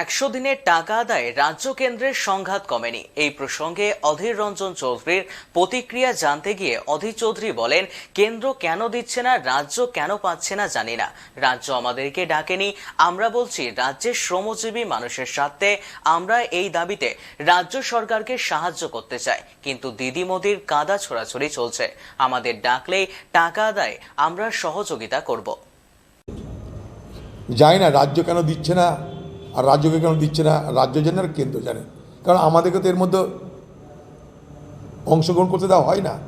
একশো দিনের টাকা আদায়ে রাজ্য কেন্দ্রের সংঘাত কমেনি। এই প্রসঙ্গে অধীর রঞ্জন চৌধুরীর প্রতিক্রিয়া জানতে গিয়ে অধীর চৌধুরী বলেন, কেন্দ্র কেন দিচ্ছে না, রাজ্য কেন পাচ্ছে না জানি না। রাজ্য আমাদেরকে ডাকেনি, আমরা বলছি রাজ্যের শ্রমজীবী মানুষের স্বার্থে আমরা এই দাবিতে রাজ্য সরকারকে সাহায্য করতে চাই। কিন্তু দিদি মোদির কাদা ছোড়াছড়ি চলছে। আমাদের ডাকলেই টাকা আদায় আমরা সহযোগিতা করব। জানি না রাজ্য কেন দিচ্ছে না আর রাজ্যকে কেন দিচ্ছে না? রাজ্য জানে আর কেন্দ্র জানে। কারণ আমাদেরকে তো এর মধ্যে অংশগ্রহণ করতে দেওয়া হয় না।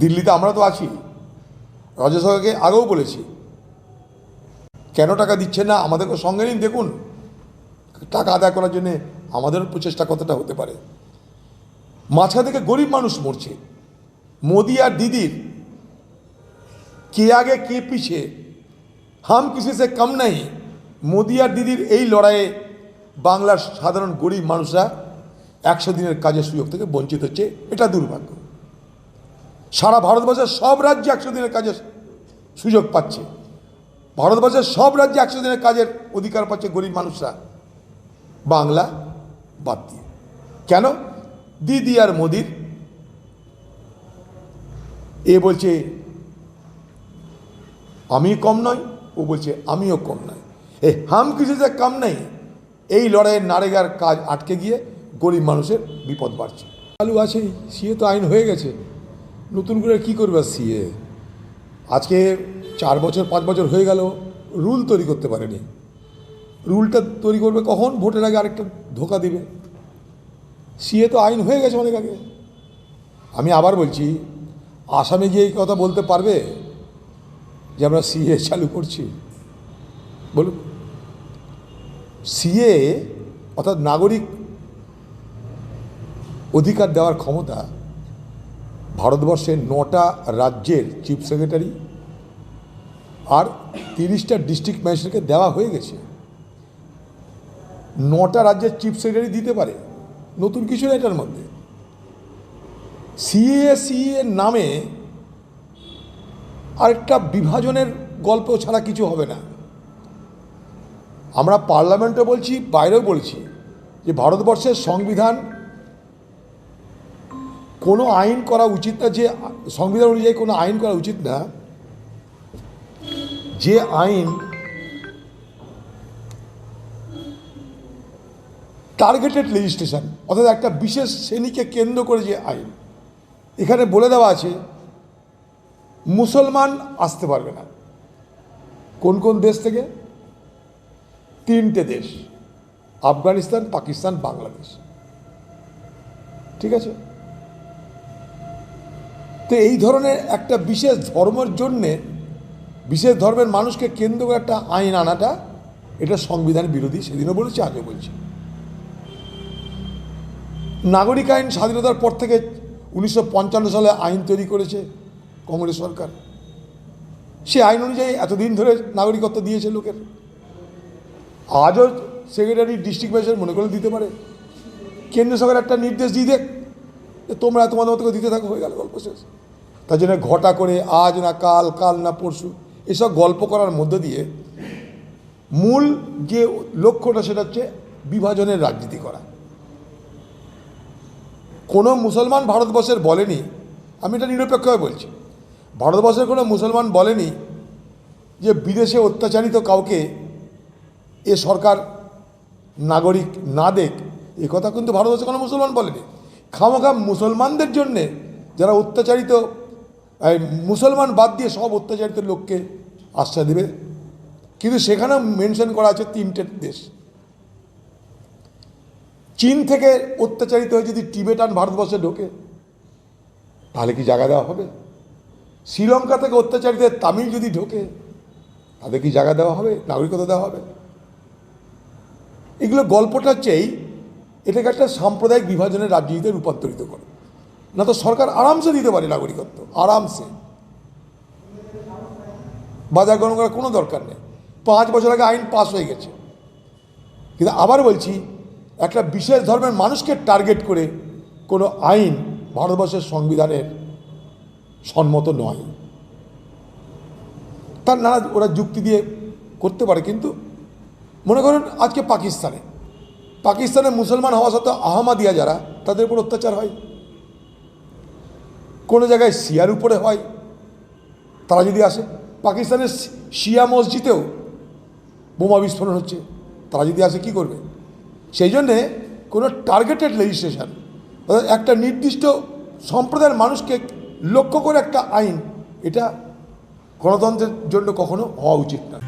দিল্লিতে আমরা তো আছি। রাজ্যসভাকে আগেও বলেছি। কেন টাকা দিচ্ছে না? আমাদেরকে সঙ্গে নিন, দেখুন। টাকা আদায় করার জন্যে আমাদের প্রচেষ্টা কতটা হতে পারে? মাঝখান থেকে গরিব মানুষ মরছে। মোদি আর দিদির কে আগে কে পিছে? হাম কিসি সে কম নেই? মোদি আর দিদির এই লড়াইয়ে বাংলার সাধারণ গরিব মানুষরা একশো দিনের কাজের সুযোগ থেকে বঞ্চিত হচ্ছে, এটা দুর্ভাগ্য। সারা ভারতবর্ষের সব রাজ্যে একশো দিনের কাজের সুযোগ পাচ্ছে। ভারতবর্ষের সব রাজ্যে একশো দিনের কাজের অধিকার পাচ্ছে গরিব মানুষরা। বাংলা বাদ দিয়ে। কেন? দিদি আর মোদির এ বলছে, আমি কম নয়। ও বলছে, আমিও কম নয়। এ হাম কিছুতে কাম নেই, এই লড়াইয়ের নারেগার কাজ আটকে গিয়ে গরিব মানুষের বিপদ বাড়ছে। চালু আছেই, সিএ তো আইন হয়ে গেছে। নতুন করে কি করবে সিএ? আজকে চার বছর, পাঁচ বছর হয়ে গেল, রুল তৈরি করতে পারেনি। রুলটা তৈরি করবে কখন? ভোটের আগে আরেকটা ধোকা দিবে। সিএ তো আইন হয়ে গেছে অনেক আগে। আমি আবার বলছি, আসামে গিয়ে এই কথা বলতে পারবে যে আমরা সিএ চালু করছি? বলুন। সিএ অর্থাৎ নাগরিক অধিকার দেওয়ার ক্ষমতা ভারতবর্ষের নটা রাজ্যের চিফ সেক্রেটারি আর তিরিশটা ডিস্ট্রিক্ট ম্যাজিস্ট্রেটকে দেওয়া হয়ে গেছে। নটা রাজ্যের চিফ সেক্রেটারি দিতে পারে। নতুন কিছু না এটার মধ্যে। সিএ সিএ নামে আরেকটা বিভাজনের গল্প ছাড়া কিছু হবে না। আমরা পার্লামেন্টে বলছি, বাইরেও বলছি যে ভারতবর্ষের সংবিধান কোনো আইন করা উচিত না, যে সংবিধান অনুযায়ী কোনো আইন করা উচিত না, যে আইন টার্গেটেড লেজিসলেশন অর্থাৎ একটা বিশেষ শ্রেণীকে কেন্দ্র করে যে আইন, এখানে বলে দেওয়া আছে, মুসলমান আসতে পারবে না। কোন কোন দেশ থেকে? তিনটে দেশ, আফগানিস্তান, পাকিস্তান, বাংলাদেশ। ঠিক আছে? তো এই ধরনের একটা বিশেষ ধর্মের জন্যে, বিশেষ ধর্মের মানুষকে কেন্দ্র করে একটা আইন আনাটা, এটা সংবিধান বিরোধী, সেদিনও বলেছি আগে বলছি। নাগরিক আইন স্বাধীনতার পর থেকে উনিশশো পঞ্চান্ন সালে আইন তৈরি করেছে কংগ্রেস সরকার। সে আইন অনুযায়ী এতদিন ধরে নাগরিকত্ব দিয়েছে লোকের। আজও সেক্রেটারি ডিস্ট্রিক্ট ম্যাজিস্ট্রেট মনে করে দিতে পারে। কেন্দ্র সরকার একটা নির্দেশ দিয়ে দেখ তোমরা তোমাদের মতো দিতে থাকো, হয়ে গেল গল্প শেষ। তার জন্য ঘটা করে আজ না কাল কাল না পরশু, এসব গল্প করার মধ্য দিয়ে মূল যে লক্ষ্যটা সেটা হচ্ছে বিভাজনের রাজনীতি করা। কোনো মুসলমান ভারতবর্ষের বলেনি, আমি এটা নিরপেক্ষভাবে বলছি, ভারতবর্ষের কোনো মুসলমান বলেনি যে বিদেশে অত্যাচারিত কাউকে এ সরকার নাগরিক না দেখ, এ কথা কিন্তু ভারতবর্ষে কোনো মুসলমান বলেনি। খামোখা মুসলমানদের জন্যে যারা অত্যাচারিত মুসলমান বাদ দিয়ে সব অত্যাচারিত লোককে আশ্রয় দেবে। কিন্তু সেখানেও মেনশন করা আছে তিনটে দেশ। চীন থেকে অত্যাচারিত হয়ে যদি টিবেটান ভারতবর্ষে ঢোকে, তাহলে কি জায়গা দেওয়া হবে? শ্রীলঙ্কা থেকে অত্যাচারিত তামিল যদি ঢোকে তাদের কি জায়গা দেওয়া হবে? নাগরিকতা দেওয়া হবে? এগুলো গল্পটা এই এটাকে একটা সাম্প্রদায়িক বিভাজনের রাজনীতিতে রূপান্তরিত করে। না তো সরকার আরামসে দিতে পারে নাগরিকত্ব, আরামসে। বাজার গ্রহণ করার কোনো দরকার নেই। পাঁচ বছর আগে আইন পাস হয়ে গেছে। কিন্তু আবার বলছি, একটা বিশেষ ধর্মের মানুষকে টার্গেট করে কোনো আইন ভারতবর্ষের সংবিধানের সম্মত নয়। তার নানা ওরা যুক্তি দিয়ে করতে পারে, কিন্তু মনে করুন আজকে পাকিস্তানে। পাকিস্তানে মুসলমান হওয়া সত্ত্বেও আহমাদিয়া যারা, তাদের উপর অত্যাচার হয়। কোনো জায়গায় শিয়ার উপরে হয়। তারা যদি আসে, পাকিস্তানের শিয়া মসজিদেও বোমা বিস্ফোরণ হচ্ছে। তারা যদি আসে, কি করবে? সেই জন্যে কোনো টার্গেটেড লেজিসলেশন অর্থাৎ একটা নির্দিষ্ট সম্প্রদায়ের মানুষকে লক্ষ্য করে একটা আইন, এটা গণতন্ত্রের জন্য কখনো হওয়া উচিত না।